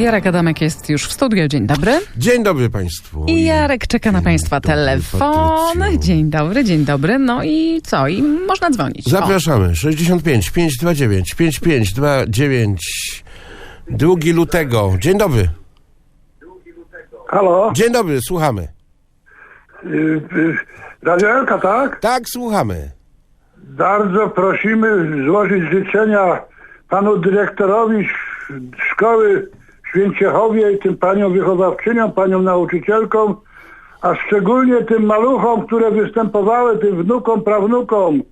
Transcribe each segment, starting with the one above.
Jarek Adamek jest już w studiu. Dzień dobry. Dzień dobry Państwu. I Jarek czeka na Państwa dobry, telefon. Patrycjo. Dzień dobry, dzień dobry. No i co? I można dzwonić. O. Zapraszamy. 65 529 5529 2 lutego. Dzień dobry. Halo, Dzień dobry, słuchamy. y, y, Radio Elka, tak? Tak, słuchamy. Bardzo prosimy złożyć życzenia panu dyrektorowi sz- szkoły Święciechowie i tym paniom wychowawczyniom, paniom nauczycielkom, a szczególnie tym maluchom, które występowały, tym wnukom, prawnukom.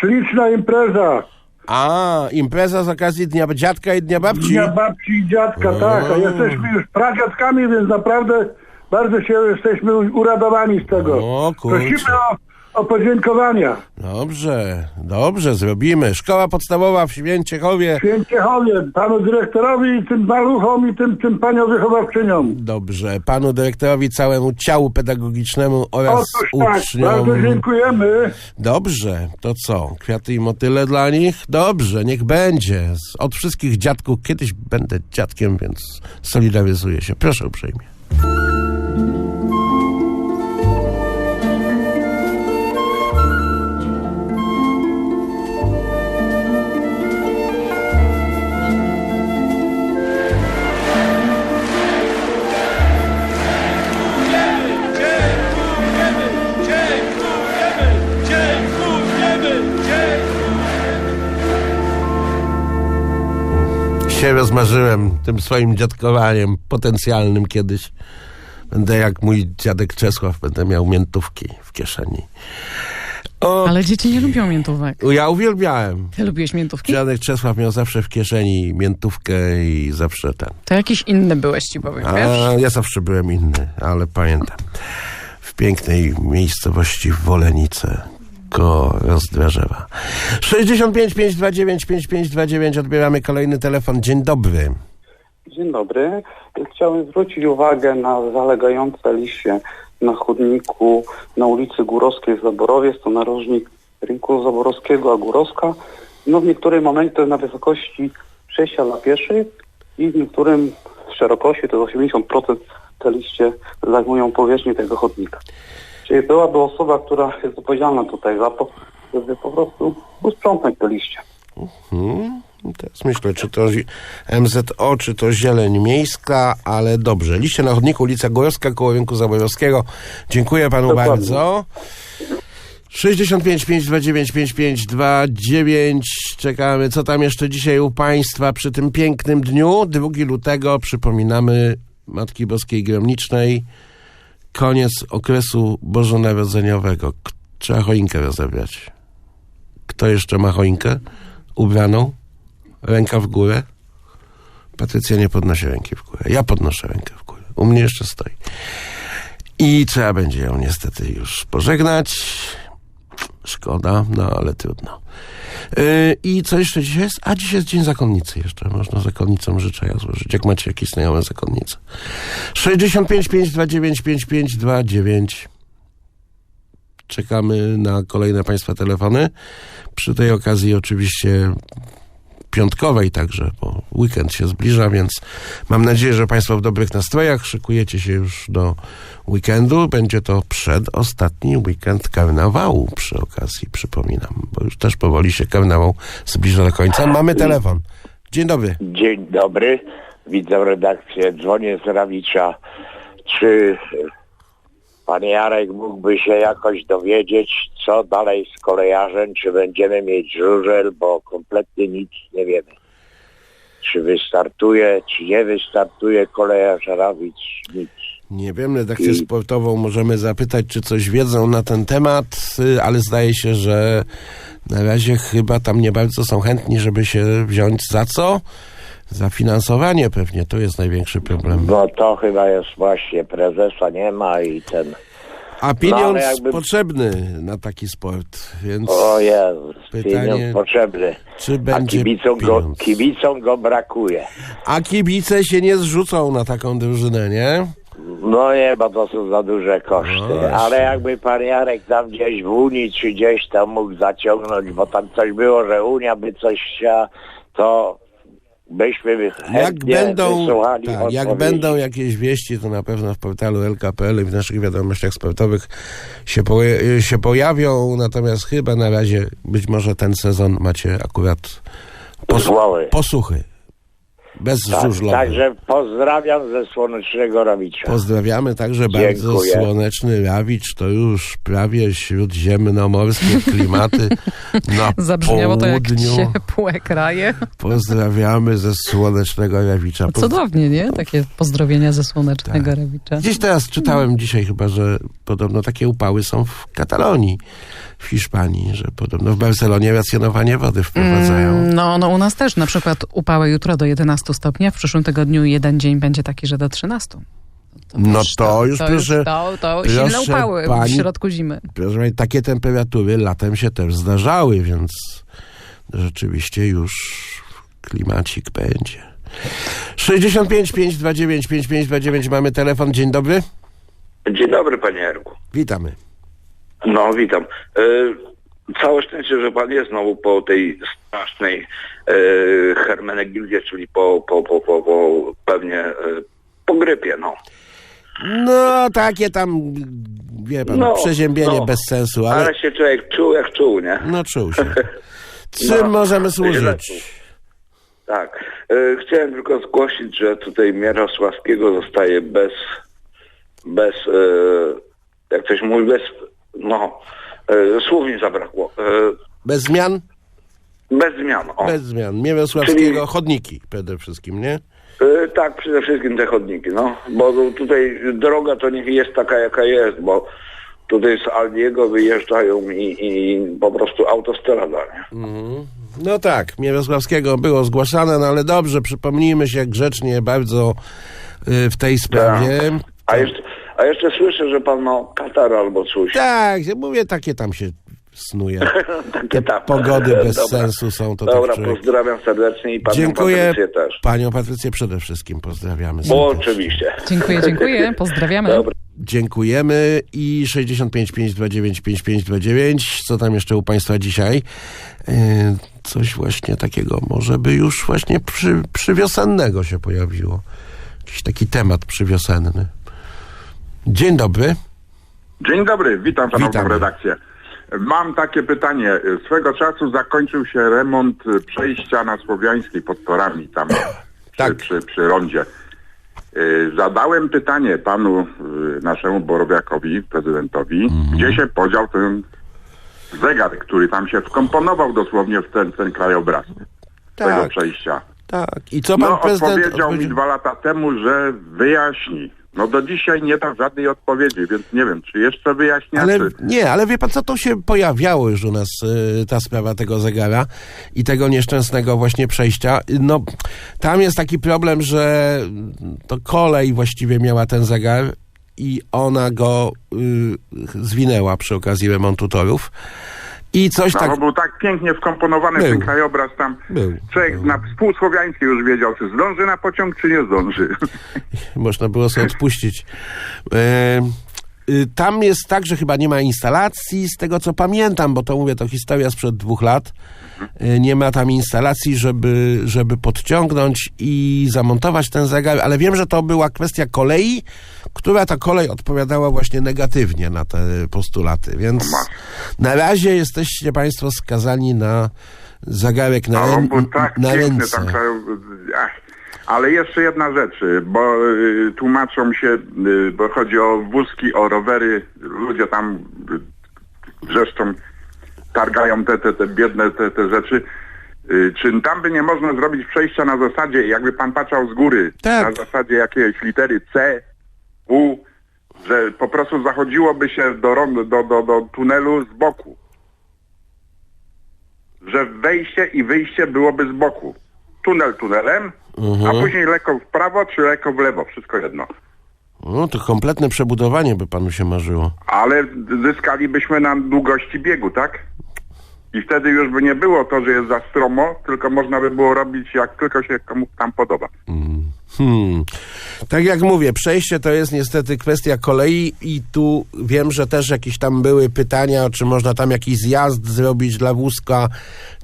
Śliczna impreza. A, impreza z okazji Dnia Dziadka i Dnia Babci. Dnia babci i dziadka, tak. A jesteśmy już pradziadkami, więc naprawdę bardzo się jesteśmy uradowani z tego. O, kurczę. Prosimy o, o podziękowania. Dobrze, dobrze, zrobimy. Szkoła podstawowa w Święciechowie. Święciechowie, panu dyrektorowi i tym maluchom i tym, tym paniom wychowawczyniom. Dobrze, panu dyrektorowi, całemu ciału pedagogicznemu oraz Otóż tak, uczniom. bardzo dziękujemy. Dobrze, to co? Kwiaty i motyle dla nich? Dobrze, niech będzie. Od wszystkich dziadków kiedyś będę dziadkiem, więc solidaryzuję się. Proszę uprzejmie. Się rozmarzyłem tym swoim dziadkowaniem potencjalnym kiedyś. Będę jak mój dziadek Czesław, będę miał miętówki w kieszeni. O, Ale dzieci nie lubią miętówek. ja uwielbiałem. Ty lubiłeś miętówki? Dziadek Czesław miał zawsze w kieszeni miętówkę i zawsze ten. To jakiś inny byłeś, ci powiem, A wiesz? ja zawsze byłem inny, ale pamiętam. W pięknej miejscowości w Wolenice koło Rozdrożewa. 65 529 5529 odbieramy kolejny telefon. Dzień dobry. Dzień dobry. Chciałem zwrócić uwagę na zalegające liście na chodniku na ulicy Górowskiej w Zaborowie. Jest to narożnik rynku Zaborowskiego, a Górowska. No w niektórych momentach na wysokości przejścia dla pieszych i w niektórym szerokości to jest 80% te liście zajmują powierzchnię tego chodnika. Czyli byłaby osoba, która jest odpowiedzialna tutaj za to, żeby po prostu usprzątnąć te liście. Hmm? Teraz myślę, czy to MZO, czy to zieleń miejska, ale dobrze. Liście na chodniku, ulica Górowska, koło rynku Zaborowskiego. Dziękuję panu Dokładnie. bardzo. 65 529 5529 Czekamy, co tam jeszcze dzisiaj u Państwa przy tym pięknym dniu. 2 lutego przypominamy Matki Boskiej Gromnicznej. Koniec okresu bożonarodzeniowego. Trzeba choinkę rozebrać. Kto jeszcze ma choinkę ubraną? Ręka w górę? Patrycja nie podnosi ręki w górę. Ja podnoszę rękę w górę. U mnie jeszcze stoi. I trzeba będzie ją niestety już pożegnać. Szkoda, no ale trudno. Yy, I co jeszcze dzisiaj jest? A dzisiaj jest Dzień Zakonnicy jeszcze. Można zakonnicom życzenia złożyć. Jak macie jakieś znajome zakonnice. 65 529 5529 Czekamy na kolejne Państwa telefony. Przy tej okazji oczywiście piątkowej także, bo weekend się zbliża, więc mam nadzieję, że Państwo w dobrych nastrojach szykujecie się już do weekendu. Będzie to przedostatni weekend karnawału przy okazji, przypominam, bo już też powoli się karnawał zbliża do końca. Mamy telefon. Dzień dobry. Dzień dobry, widzę redakcję, dzwonię z Rawicza. Czy pan Jarek mógłby się jakoś dowiedzieć, co dalej z kolejarzem, czy będziemy mieć żużel, bo kompletnie nic nie wiemy. Czy wystartuje, czy nie wystartuje kolejarz Rawicz, nic. Nie wiem, redakcję sportową możemy zapytać, czy coś wiedzą na ten temat, y, ale zdaje się, że na razie chyba tam nie bardzo są chętni, żeby się wziąć za co. Zafinansowanie pewnie, to jest największy problem. No to chyba jest właśnie, prezesa nie ma i ten... A pieniądz No, jakby- potrzebny na taki sport, więc O Jezus, Pytanie, pieniądz potrzebny. czy A będzie kibicom go, kibicom go brakuje. A kibice się nie zrzucą na taką drużynę, nie? No nie, bo to są za duże koszty. No. Ale jakby pan Jarek tam gdzieś w Unii czy gdzieś tam mógł zaciągnąć, bo tam coś było, że Unia by coś chciała, to byśmy Jak będą, tak, jak będą jakieś wieści, to na pewno w portalu LKPL i w naszych wiadomościach sportowych się, się pojawią, natomiast chyba na razie być może ten sezon macie akurat pos- Zwoły. posuchy. Bez Tak, żużlowych. także pozdrawiam ze Słonecznego Rawicza. Pozdrawiamy także bardzo Dziękuję. słoneczny Rawicz, to już prawie śródziemnomorskie klimaty na Zabrzmiało to jak południu. ciepłe kraje. Pozdrawiamy ze słonecznego Rawicza. Poz- Cudownie, nie? Takie pozdrowienia ze słonecznego Tak. Rewicza. Gdzieś teraz czytałem dzisiaj chyba, że podobno takie upały są w Katalonii, w Hiszpanii, że podobno w Barcelonie racjonowanie wody wprowadzają. Mm, No, no u nas też na przykład upały jutro do 11 stopni, a w przyszłym tygodniu jeden dzień będzie taki, że do 13. No to już to proszę, to, to silne proszę upały pani- w środku zimy. proszę pani, takie temperatury latem się też zdarzały, więc rzeczywiście już klimacik będzie. 65 529 5529 mamy telefon. Dzień dobry. Dzień dobry, panie Jarku. Witamy. No, witam. E, całe szczęście, że pan jest znowu po tej strasznej e, hermenegildzie, czyli po, po, po, po, po pewnie e, po grypie, no. No, takie tam, wie pan, No, przeziębienie no. bez sensu, Ale... ale się człowiek czuł jak czuł, nie? no czuł się. Czym No, możemy służyć? Tak. E, chciałem tylko zgłosić, że tutaj Mierosławskiego zostaje bez, bez, e, jak ktoś mówi, bez, no, e, słów mi zabrakło. E, Bez zmian? bez zmian. O. Bez zmian. Mierosławskiego Czyli- chodniki przede wszystkim, nie? E, Tak, przede wszystkim te chodniki, no. Bo tutaj droga to niech jest taka, jaka jest, bo tutaj z Aldiego wyjeżdżają i, i po prostu autostrada, nie? No tak, Mierosławskiego było zgłaszane, no ale dobrze, przypomnijmy się grzecznie bardzo y, w tej sprawie. A jeszcze, a jeszcze słyszę, że pan ma katar albo coś. Tak, mówię, takie tam się snuje. Takie Te tam. pogody bez Dobra. sensu są, to Dobra, tak pozdrawiam serdecznie i panią Dziękuję. Patrycję też. Panią Patrycję przede wszystkim pozdrawiamy. Bo serdecznie. oczywiście. Dziękuję, dziękuję. Pozdrawiamy. Dobra. Dziękujemy i 65 529 5529. Co tam jeszcze u Państwa dzisiaj? E, Coś właśnie takiego może by już właśnie przy, przywiosennego się pojawiło. Jakiś taki temat przywiosenny. Dzień dobry. Dzień dobry, witam szanowną Witamy. redakcję. Mam takie pytanie. Swego czasu zakończył się remont przejścia na Słowiańskiej pod torami tam przy, Tak. przy, przy rondzie. Y, Zadałem pytanie panu y, naszemu Borowiakowi, prezydentowi, Mhm. gdzie się podział ten zegar, który tam się wkomponował dosłownie w ten, ten krajobraz tego Tak, przejścia. tak. I co pan No, prezydent odpowiedział mi dwa lata temu, że wyjaśni. No do dzisiaj nie dał żadnej odpowiedzi, więc nie wiem, czy jeszcze wyjaśnia, Ale czy... nie, ale wie pan co, to się pojawiało już u nas y, ta sprawa tego zegara i tego nieszczęsnego właśnie przejścia. No, tam jest taki problem, że to kolej właściwie miała ten zegar i ona go y, zwinęła przy okazji remontu torów. I coś No, tak... bo był tak pięknie wkomponowany w Był. ten krajobraz tam. Był. Człowiek na współsłowiańskiej już wiedział, czy zdąży na pociąg, czy nie zdąży. można było sobie odpuścić. E, Tam jest tak, że chyba nie ma instalacji, z tego co pamiętam, bo to mówię, to historia sprzed dwóch lat. E, Nie ma tam instalacji, żeby, żeby podciągnąć i zamontować ten zegar, ale wiem, że to była kwestia kolei, która ta kolej odpowiadała właśnie negatywnie na te postulaty, więc na razie jesteście Państwo skazani na zegarek na, on rę- tak na ręce. Ach. Ale jeszcze jedna rzecz, y, bo y, tłumaczą się, y, bo chodzi o wózki, o rowery, ludzie tam y, wrzeszczą, targają te, te, te biedne te, te rzeczy. Y, Czy tam by nie można zrobić przejścia na zasadzie, jakby pan patrzał z góry, Tak. na zasadzie jakiejś litery C, U, że po prostu zachodziłoby się do, do, do, do tunelu z boku. Że wejście i wyjście byłoby z boku. Tunel tunelem, a później lekko w prawo czy lekko w lewo, wszystko jedno. No to kompletne przebudowanie by panu się marzyło. Ale zyskalibyśmy na długości biegu, tak? I wtedy już by nie było to, że jest za stromo, tylko można by było robić jak tylko się komu tam podoba. Hmm. Tak jak mówię, przejście to jest niestety kwestia kolei i tu wiem, że też jakieś tam były pytania, czy można tam jakiś zjazd zrobić dla wózka,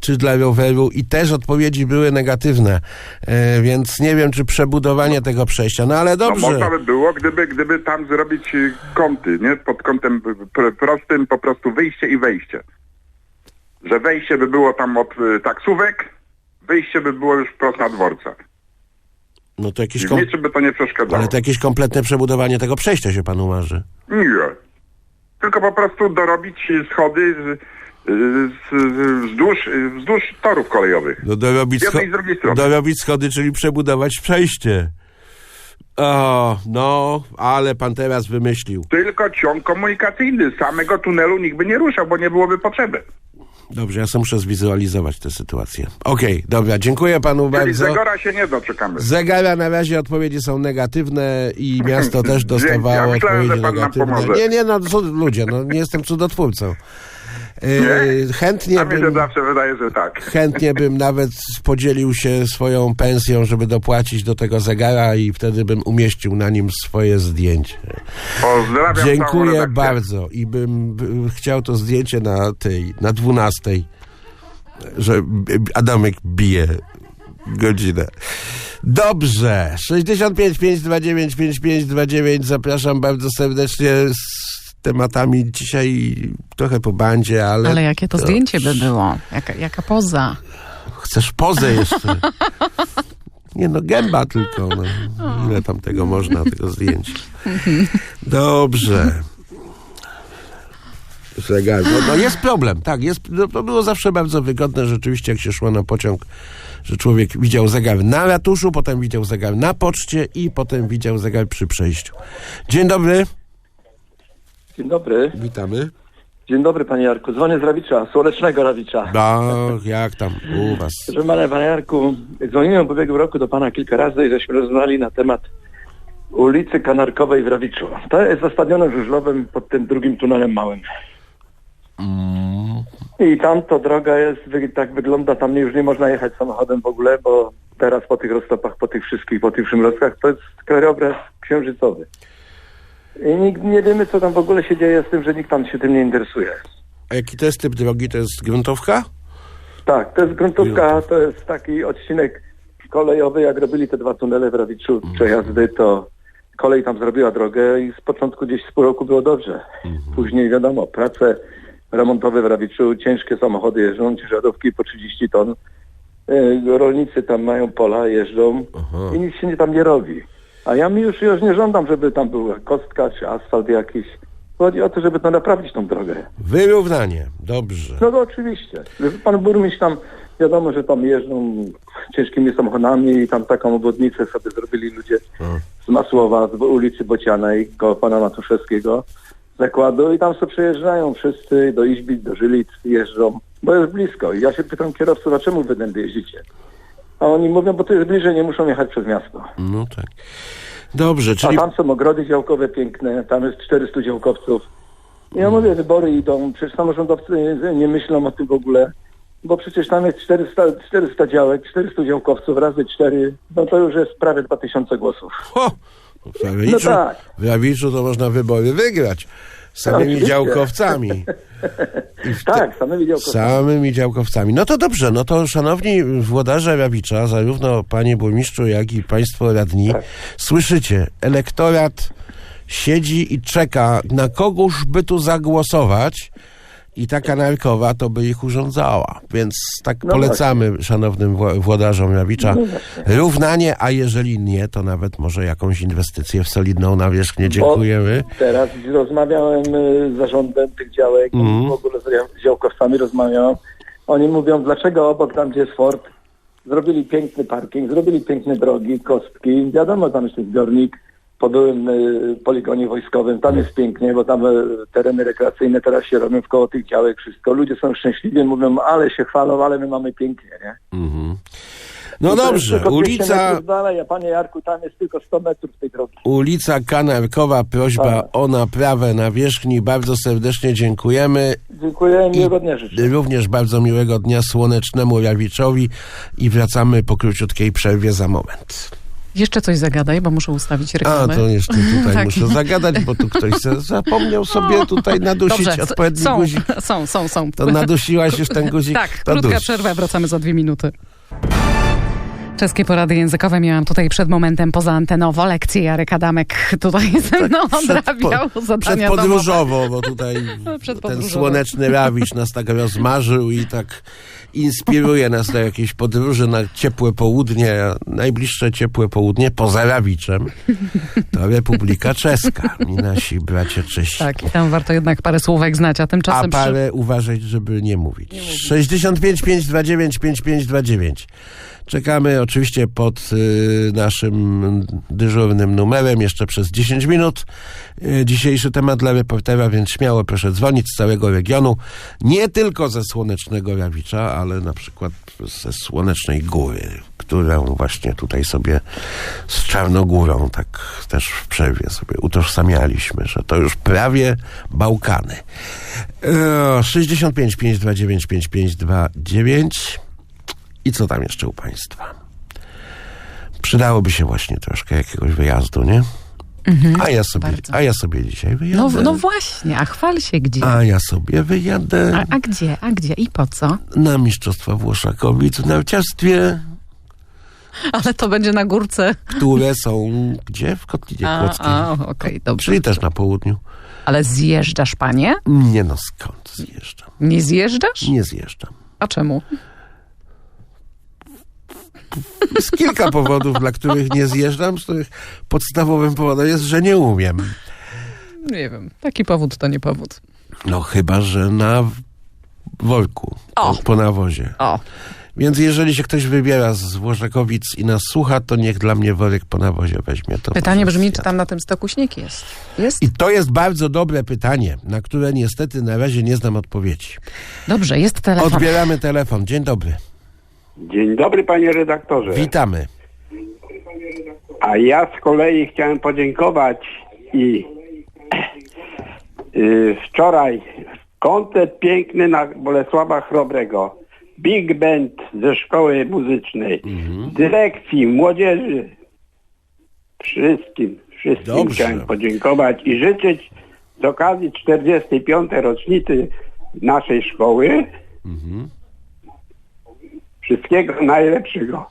czy dla roweru i też odpowiedzi były negatywne, e, więc nie wiem, czy przebudowanie tego przejścia, no ale No dobrze. można by było, gdyby, gdyby tam zrobić y, kąty, nie? Pod kątem pr- prostym po prostu wyjście i wejście. Że wejście by było tam od y, taksówek, wyjście by było już wprost na dworca. No to jakieś, I kom... niczym by to nie przeszkadzało. ale to jakieś kompletne przebudowanie tego przejścia się panu marzy. Nie. Tylko po prostu dorobić schody z, z, z, wzdłuż, wzdłuż torów kolejowych. No dorobić, Z jednej i z drugiej strony. dorobić schody, czyli przebudować przejście. O, no, ale pan teraz wymyślił. Tylko ciąg komunikacyjny. Samego tunelu nikt by nie ruszał, bo nie byłoby potrzeby. Dobrze, ja sobie muszę zwizualizować tę sytuację. Okej, dobra, dziękuję panu Czyli bardzo. zegora się nie doczekamy. Zegara na razie odpowiedzi są negatywne i miasto też dostawało ja myślałem, odpowiedzi że pan nam negatywne. pomoże. Nie, nie, no ludzie, no nie jestem cudotwórcą. Yy, chętnie A mi się bym, zawsze wydaje, że tak. chętnie bym nawet podzielił się swoją pensją, żeby dopłacić do tego zegara i wtedy bym umieścił na nim swoje zdjęcie. Pozdrawiam Dziękuję bardzo i bym, bym chciał to zdjęcie na tej, na dwunastej, że Adamek bije godzinę. Dobrze. 65 529 5529 zapraszam bardzo serdecznie tematami dzisiaj trochę po bandzie, ale... Ale jakie to zdjęcie by było? Jaka, jaka poza? Chcesz pozę jeszcze? Nie no, gęba tylko. No. Ile tam tego można, tego zdjęcia. Dobrze. Zegar. No, no jest problem, tak. Jest, no, to było zawsze bardzo wygodne rzeczywiście, jak się szło na pociąg, że człowiek widział zegar na ratuszu, potem widział zegar na poczcie i potem widział zegar przy przejściu. Dzień dobry. Dzień dobry. Witamy. Dzień dobry panie Jarku. Dzwonię z Rawicza, słonecznego Rawicza. No, jak tam u was? Proszę pana, panie Jarku, dzwoniłem w ubiegłym roku do pana kilka razy i żeśmy rozmawiali na temat ulicy Kanarkowej w Rawiczu. To jest za stadionem żużlowym pod tym drugim tunelem małym. I tam to droga jest, tak wygląda, tam już nie można jechać samochodem w ogóle, bo teraz po tych roztopach, po tych wszystkich, po tych przymrozkach, to jest krajobraz księżycowy. I nie wiemy, co tam w ogóle się dzieje z tym, że nikt tam się tym nie interesuje. A jaki to jest typ drogi? To jest gruntowka? Tak, to jest gruntówka, to jest taki odcinek kolejowy, jak robili te dwa tunele w Rawiczu, przejazdy, to kolej tam zrobiła drogę i z początku gdzieś z pół roku było dobrze. Później wiadomo, prace remontowe w Rawiczu, ciężkie samochody jeżdżą, ciężarówki po 30 ton, E, rolnicy tam mają pola, jeżdżą i nic się nie, tam nie robi. A ja mi już, już nie żądam, żeby tam była kostka czy asfalt jakiś. Chodzi o to, żeby to naprawić tą drogę. Wyrównanie. Dobrze. No to oczywiście. Pan burmistrz tam, wiadomo, że tam jeżdżą ciężkimi samochodami i tam taką obwodnicę sobie zrobili ludzie z Masłowa, z ulicy Bocianej, koło pana Matuszewskiego zakładu i tam sobie przejeżdżają wszyscy do Izbic, do Żylic jeżdżą, bo jest blisko. I ja się pytam kierowców, a czemu wy tędy jeździcie? A oni mówią, bo to jest bliżej, nie muszą jechać przez miasto. No tak. Dobrze, A czyli tam są ogrody działkowe piękne, tam jest 400 działkowców. Ja mówię, wybory idą, przecież samorządowcy nie myślą o tym w ogóle, bo przecież tam jest 400, 400 działek, 400 działkowców razy 4, no to już jest prawie 2000 głosów. Ho! W Rawiczu, No tak. w Rawiczu to można wybory wygrać. Samymi Oczywiście. działkowcami. Tak, samymi działkowcami. Samymi działkowcami. No to dobrze, no to szanowni włodarze Rawicza, zarówno panie burmistrzu, jak i państwo radni, Tak. słyszycie, elektorat siedzi i czeka, na kogóż by tu zagłosować i taka narkowa to by ich urządzała. Więc tak No polecamy szanownym wło- włodarzom Rawicza No właśnie. równanie, a jeżeli nie, to nawet może jakąś inwestycję w solidną nawierzchnię. Dziękujemy. Teraz rozmawiałem y, z zarządem tych działek, Mhm. w ogóle z działkowcami rozmawiałem. Oni mówią, dlaczego obok tam, gdzie jest Ford, zrobili piękny parking, zrobili piękne drogi, kostki. Wiadomo, tam jest zbiornik po byłym y, poligonie wojskowym. Tam jest pięknie, bo tam y, tereny rekreacyjne teraz się robią w koło tych działek, wszystko. Ludzie są szczęśliwi, mówią, ale się chwalą, ale my mamy pięknie, nie? Mhm. No To jest dobrze, tylko 200 ulica, dalej, a panie Jarku, tam jest tylko 100 metrów tej drogi. ulica Kanarkowa, prośba Tak. o naprawę nawierzchni. Bardzo serdecznie dziękujemy. Dziękuję, miłego dnia życzę. Również bardzo miłego dnia słonecznemu Rawiczowi i wracamy po króciutkiej przerwie za moment. Jeszcze coś zagadaj, bo muszę ustawić A, reklamę. to jeszcze tutaj Tak. muszę zagadać, bo tu ktoś zapomniał sobie tutaj nadusić Dobrze, odpowiedni są, guzik. są, są, są. To nadusiłaś już ten guzik? Tak, To krótka duś. przerwa, wracamy za dwie minuty. Czeskie porady językowe miałam tutaj przed momentem poza antenowo. Lekcje Jarek Adamek tutaj ze mną odrabiał zadania Przed podróżowo, bo tutaj Przed ten słoneczny rawicz nas tak rozmarzył i tak inspiruje nas do jakiejś podróży na ciepłe południe. a Najbliższe ciepłe południe poza rawiczem to Republika Czeska i nasi bracia Czesi. Tak, i tam warto jednak parę słówek znać, a A tymczasem... przy- parę uważać, żeby nie mówić. 65 529 5529. Czekamy oczywiście pod y, naszym dyżurnym numerem jeszcze przez 10 minut. Y, dzisiejszy temat dla reportera, więc śmiało proszę dzwonić z całego regionu. Nie tylko ze Słonecznego Rawicza, ale na przykład ze Słonecznej Góry, którą właśnie tutaj sobie z Czarnogórą tak też w przerwie sobie utożsamialiśmy, że to już prawie Bałkany. E, 65 529 5529 i co tam jeszcze u Państwa? Przydałoby się właśnie troszkę jakiegoś wyjazdu, nie? a, ja sobie, Mhm. bardzo. a ja sobie dzisiaj wyjadę. No, no właśnie, a chwal się gdzie? a ja sobie wyjadę A, a gdzie, a gdzie i po co? na Mistrzostwa Włoszakowic w narciarstwie, Ale to będzie na górce. które są gdzie? W Kotlinie A, Kłodzkiej. a okej, dobrze. Czyli też na południu. Ale zjeżdżasz, panie? Nie no, skąd zjeżdżam? Nie zjeżdżasz? Nie zjeżdżam. A czemu? Jest kilka powodów, dla których nie zjeżdżam, z których podstawowym powodem jest, że nie umiem. Nie wiem, taki powód to nie powód. No chyba, że na w- worku, O! po, nawozie. O, Więc jeżeli się ktoś wybiera z Włoszakowic i nas słucha, to niech dla mnie worek po nawozie weźmie. To pytanie brzmi, czy tam na tym stoku śnieg jest? Jest? I to jest bardzo dobre pytanie, na które niestety na razie nie znam odpowiedzi. Dobrze, jest telefon. Odbieramy telefon. Dzień dobry. Dzień dobry panie redaktorze. Witamy. A ja z kolei chciałem podziękować i y, wczoraj koncert piękny na Bolesława Chrobrego. Big Band ze szkoły muzycznej, dyrekcji, młodzieży, wszystkim, wszystkim Dobrze. chciałem podziękować i życzyć z okazji 45. rocznicy naszej szkoły wszystkiego najlepszego.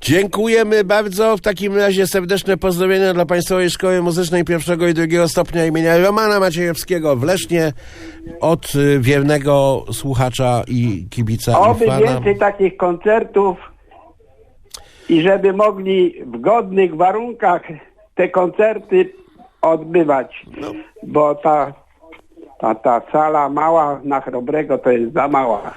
Dziękujemy bardzo. W takim razie serdeczne pozdrowienia dla Państwowej Szkoły Muzycznej pierwszego i drugiego stopnia imienia Romana Maciejewskiego w Lesznie od y, wiernego słuchacza i kibica Oby i więcej takich koncertów i żeby mogli w godnych warunkach te koncerty odbywać, bo ta, ta, ta sala mała na Chrobrego to jest za mała.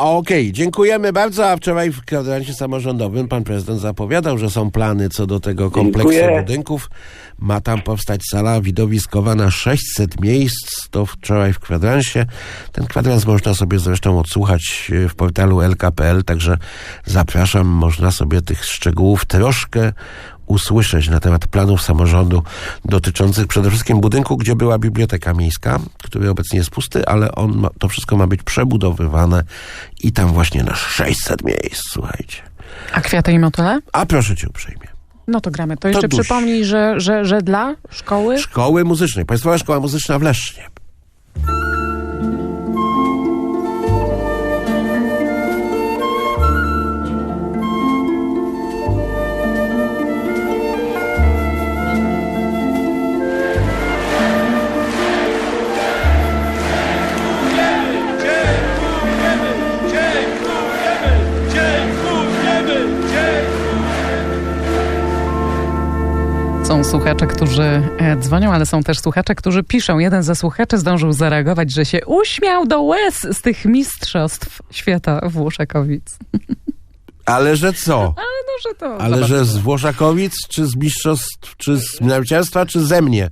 Okej, dziękujemy bardzo. A wczoraj w kwadrancie samorządowym pan prezydent zapowiadał, że są plany co do tego kompleksu Dziękuję. budynków. Ma tam powstać sala widowiskowa na 600 miejsc. To wczoraj w kwadransie. Ten kwadrans można sobie zresztą odsłuchać e, w portalu lk.pl, także zapraszam. Można sobie tych szczegółów troszkę usłyszeć na temat planów samorządu dotyczących przede wszystkim budynku, gdzie była biblioteka miejska, który obecnie jest pusty, ale on ma, to wszystko ma być przebudowywane i tam właśnie na 600 miejsc, słuchajcie. A kwiaty i motyle? A proszę cię uprzejmie. No to gramy. To jeszcze duś. przypomnij, że, że, że dla szkoły... Szkoły muzycznej, Państwowa Szkoła Muzyczna w Lesznie. Są słuchacze, którzy e, dzwonią, ale są też słuchacze, którzy piszą. Jeden ze słuchaczy zdążył zareagować, że się uśmiał do łez z tych mistrzostw świata Włoszakowic. Ale że co? Ale no, że to... Ale że z Włoszakowic, czy z mistrzostw, czy z narciarstwa, czy ze mnie?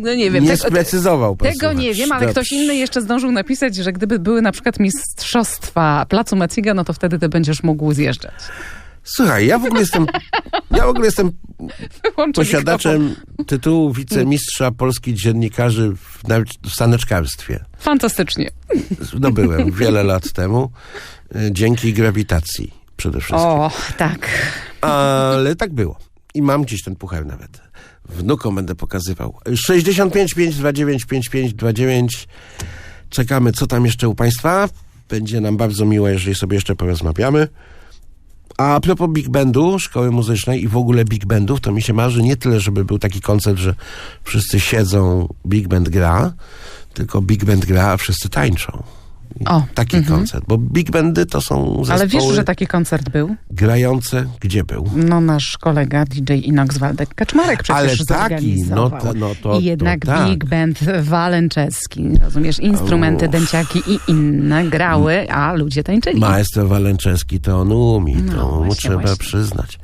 No nie wiem. Nie tego- sprecyzował Tego nie wiem, ale Dobrze. ktoś inny jeszcze zdążył napisać, że gdyby były na przykład mistrzostwa Placu Meciga, no to wtedy ty będziesz mógł zjeżdżać. Słuchaj, ja w ogóle jestem, ja w ogóle jestem Wyłączę posiadaczem tytułu wicemistrza polskich dziennikarzy w, w saneczkarstwie. mikrofon. Fantastycznie. Zdobyłem wiele lat temu, y, dzięki grawitacji przede wszystkim. O, tak. Ale tak było. I mam gdzieś ten puchar nawet. Wnukom będę pokazywał. 65 529 5529. Czekamy, co tam jeszcze u Państwa. Będzie nam bardzo miło, jeżeli sobie jeszcze porozmawiamy. A propos Big Bandu, szkoły muzycznej i w ogóle Big Bandów, to mi się marzy nie tyle, żeby był taki koncert, że wszyscy siedzą, Big Band gra, tylko Big Band gra, a wszyscy tańczą. O, taki mhm. koncert, bo Big Bandy to są zespoły Ale wiesz, że taki koncert był? grające, gdzie był? No nasz kolega DJ Inox Waldek Kaczmarek przecież Ale taki, no to- no to- I jednak to tak. Big Band Walenczeski, rozumiesz, instrumenty, Uff. dęciaki i inne grały, a ludzie tańczyli. Maestro Walenczeski to on umie, to No, mu właśnie, trzeba właśnie. przyznać.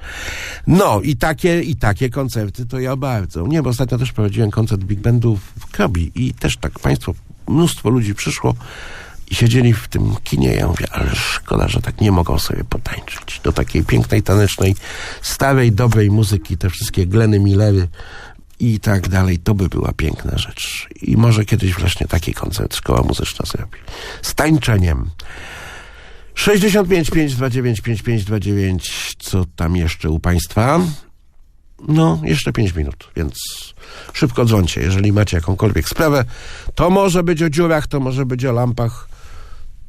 No i takie, i takie koncerty to ja bardzo. Nie, bo ostatnio też prowadziłem koncert Big Bandu w Krabi i też tak państwo, mnóstwo ludzi przyszło i siedzieli w tym kinie. Ja mówię, ale szkoda, że tak nie mogą sobie potańczyć. Do takiej pięknej, tanecznej, starej, dobrej muzyki, te wszystkie Gleny Millery i tak dalej, to by była piękna rzecz. I może kiedyś właśnie taki koncert szkoła muzyczna zrobi. Z tańczeniem. 65 529 5529. Co tam jeszcze u Państwa? No, jeszcze 5 minut, więc szybko dzwońcie. Jeżeli macie jakąkolwiek sprawę, to może być o dziurach, to może być o lampach,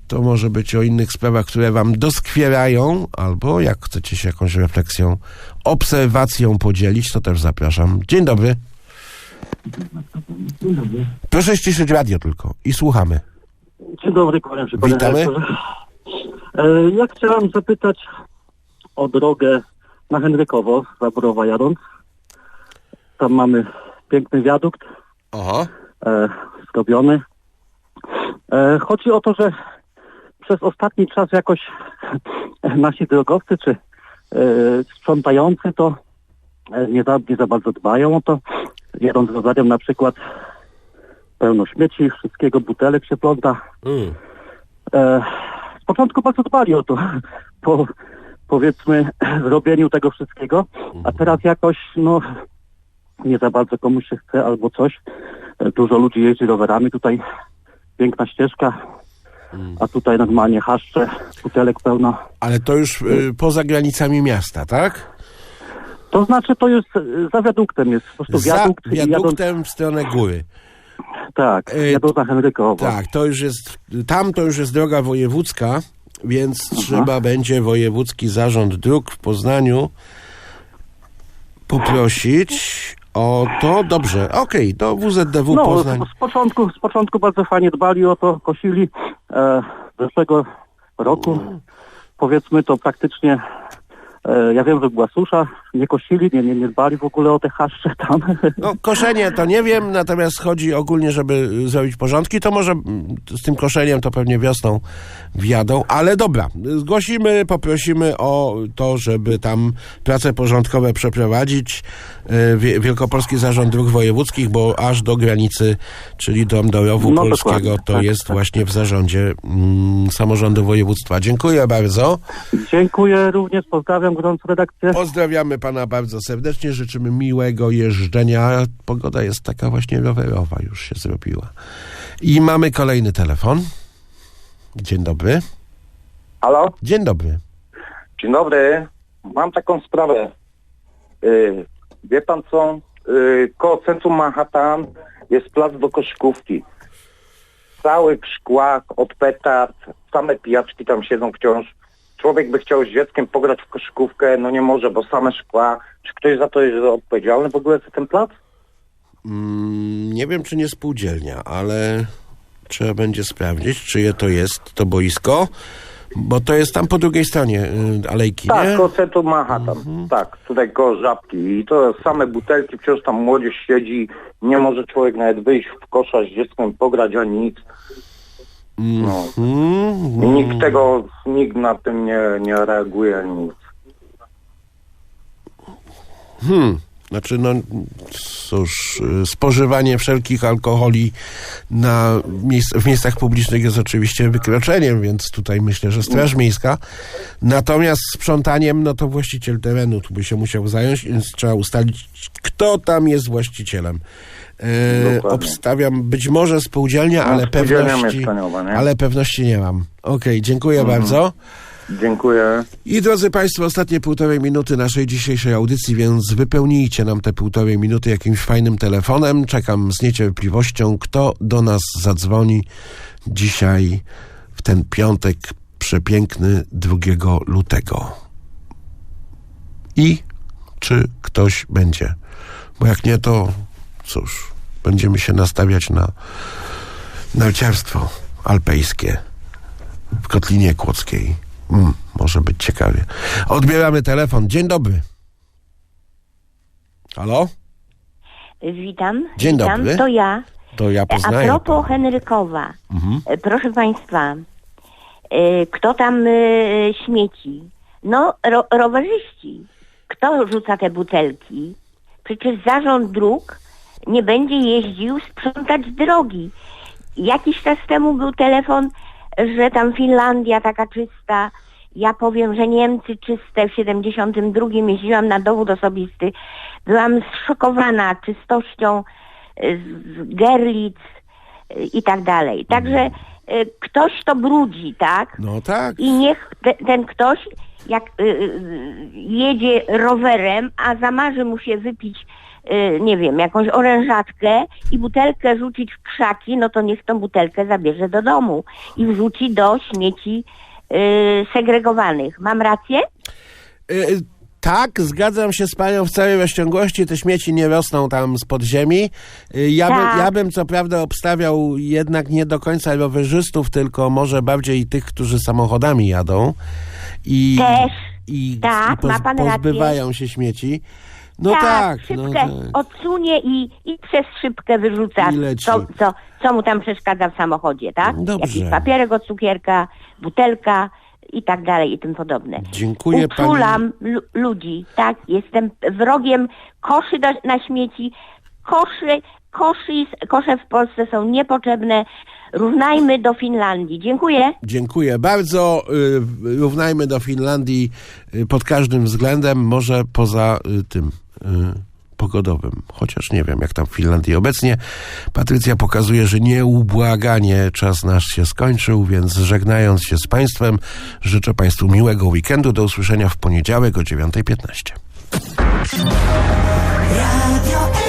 to może być o innych sprawach, które Wam doskwierają, albo jak chcecie się jakąś refleksją, obserwacją podzielić, to też zapraszam. Dzień dobry. Proszę ściszyć radio tylko i słuchamy. Dzień dobry, kłaniam się Witamy. E, Ja chciałem zapytać o drogę na Henrykowo, Zaborowa jadąc. Tam mamy piękny wiadukt Oho. e, zrobiony. E, chodzi o to, że przez ostatni czas jakoś nasi drogowcy czy e, sprzątający to e, nie za, nie za bardzo dbają o to. Jadąc rowerem na przykład pełno śmieci, wszystkiego, butelek się pląta. Mm. E, z początku bardzo dbali o to, po powiedzmy zrobieniu tego wszystkiego, a teraz jakoś no nie za bardzo komuś się chce albo coś. E, Dużo ludzi jeździ rowerami, tutaj piękna ścieżka, a tutaj normalnie haszcze, butelek pełno. Ale to już y, poza granicami miasta, tak? To znaczy to jest e, za wiaduktem jest po prostu Za wiadukt jadąc, wiaduktem w stronę góry. tak, Y, jadąc na Henrykowo. Tak, to już jest, tam to już jest droga wojewódzka, więc trzeba będzie Wojewódzki Zarząd Dróg w Poznaniu poprosić o to. Dobrze, okej, do WZDW No, Poznań. z, z, początku, z początku bardzo fajnie dbali o to, kosili e, zeszłego roku. Powiedzmy to praktycznie, e, ja wiem, że była susza, nie kosili, nie, nie, nie dbali w ogóle o te haszcze tam. No, koszenie to nie wiem, natomiast chodzi ogólnie, żeby zrobić porządki, to może z tym koszeniem to pewnie wiosną wjadą, ale dobra, zgłosimy, poprosimy o to, żeby tam prace porządkowe przeprowadzić Wielkopolski Zarząd Dróg Wojewódzkich, bo aż do granicy, czyli do Dorowu No, Polskiego, to tak, jest tak. właśnie w zarządzie mm, samorządu województwa. Dziękuję bardzo. Dziękuję również, pozdrawiam gorąco redakcję. Pozdrawiamy pana bardzo serdecznie, życzymy miłego jeżdżenia. Pogoda jest taka właśnie rowerowa, już się zrobiła. I mamy kolejny telefon. Dzień dobry. Halo? Dzień dobry. Dzień dobry. Mam taką sprawę. Yy, wie pan co? Yy, koło centrum Manhattan jest plac do koszykówki. Cały w szkłach, od petard, same pijaczki tam siedzą wciąż. Człowiek by chciał z dzieckiem pograć w koszykówkę, no nie może, bo same szkła. Czy ktoś za to jest odpowiedzialny w ogóle za ten plac? Mm, nie wiem, czy nie spółdzielnia, ale trzeba będzie sprawdzić, czyje to jest to boisko, bo to jest tam po drugiej stronie y, alejki, Tak, nie? koło centrum Manhattan. Tak, tutaj koło żabki. I to same butelki, wciąż tam młodzież siedzi. Nie może człowiek nawet wyjść w kosza z dzieckiem, pograć ani nic. No. Mhm. I nikt tego, nikt na tym nie, nie reaguje, nic. Hmm. Znaczy, no cóż, y, spożywanie wszelkich alkoholi na miejsc, w miejscach publicznych jest oczywiście wykroczeniem, więc tutaj myślę, że Straż Miejska. Natomiast sprzątaniem, no to właściciel terenu tu by się musiał zająć, więc trzeba ustalić, kto tam jest właścicielem. E, obstawiam być może spółdzielnia, No, ale pewności, ale pewności nie mam. Okej, dziękuję Mhm. bardzo. Dziękuję. I drodzy Państwo, ostatnie półtorej minuty naszej dzisiejszej audycji, więc wypełnijcie nam te półtorej minuty jakimś fajnym telefonem. Czekam z niecierpliwością, kto do nas zadzwoni dzisiaj w ten piątek przepiękny 2 lutego. I czy ktoś będzie? Bo jak nie, to cóż, będziemy się nastawiać na narciarstwo alpejskie w Kotlinie Kłodzkiej. Mm, może być ciekawie. Odbieramy telefon. Dzień dobry. Halo? Witam. Dzień witam. dobry. To ja. To ja A poznaję. propos Henrykowa. Mhm. E, Proszę Państwa, e, kto tam e, śmieci? No, ro, rowerzyści. Kto rzuca te butelki? Przecież zarząd dróg nie będzie jeździł sprzątać drogi. Jakiś czas temu był telefon, że tam Finlandia taka czysta. Ja powiem, że Niemcy czyste w 72 jeździłam na dowód osobisty. Byłam zszokowana czystością e, z Gerlitz e, i tak dalej. Także e, ktoś to brudzi, tak? No tak. I niech te, ten ktoś, jak y, y, jedzie rowerem, a zamarzy mu się wypić, y, nie wiem, jakąś orężatkę i butelkę rzucić w krzaki, no to niech tą butelkę zabierze do domu i wrzuci do śmieci y, segregowanych. Mam rację? Y, tak, zgadzam się z panią w całej rozciągłości. Te śmieci nie rosną tam spod ziemi. Y, ja, Tak. by, ja bym co prawda obstawiał jednak nie do końca rowerzystów, tylko może bardziej tych, którzy samochodami jadą. I, Też. i, Tak, i poz, ma pan rację. pozbywają się śmieci. No tak, no szybkę tak. odsunie i, i przez szybkę wyrzuca, leci. co, co, co mu tam przeszkadza w samochodzie, tak? Dobrze. Jakiś papierek od cukierka, butelka i tak dalej i tym podobne. Dziękuję pani. Uczulam lu- ludzi, tak? Jestem wrogiem koszy do, na śmieci. Koszy, koszy, kosze w Polsce są niepotrzebne. Równajmy do Finlandii. Dziękuję. Dziękuję bardzo. Y, Równajmy do Finlandii y, pod każdym względem, może poza y, tym pogodowym. Chociaż nie wiem, jak tam w Finlandii obecnie. Patrycja pokazuje, że nieubłaganie czas nasz się skończył, więc żegnając się z Państwem, życzę Państwu miłego weekendu. Do usłyszenia w poniedziałek o 9.15. Radio Elka.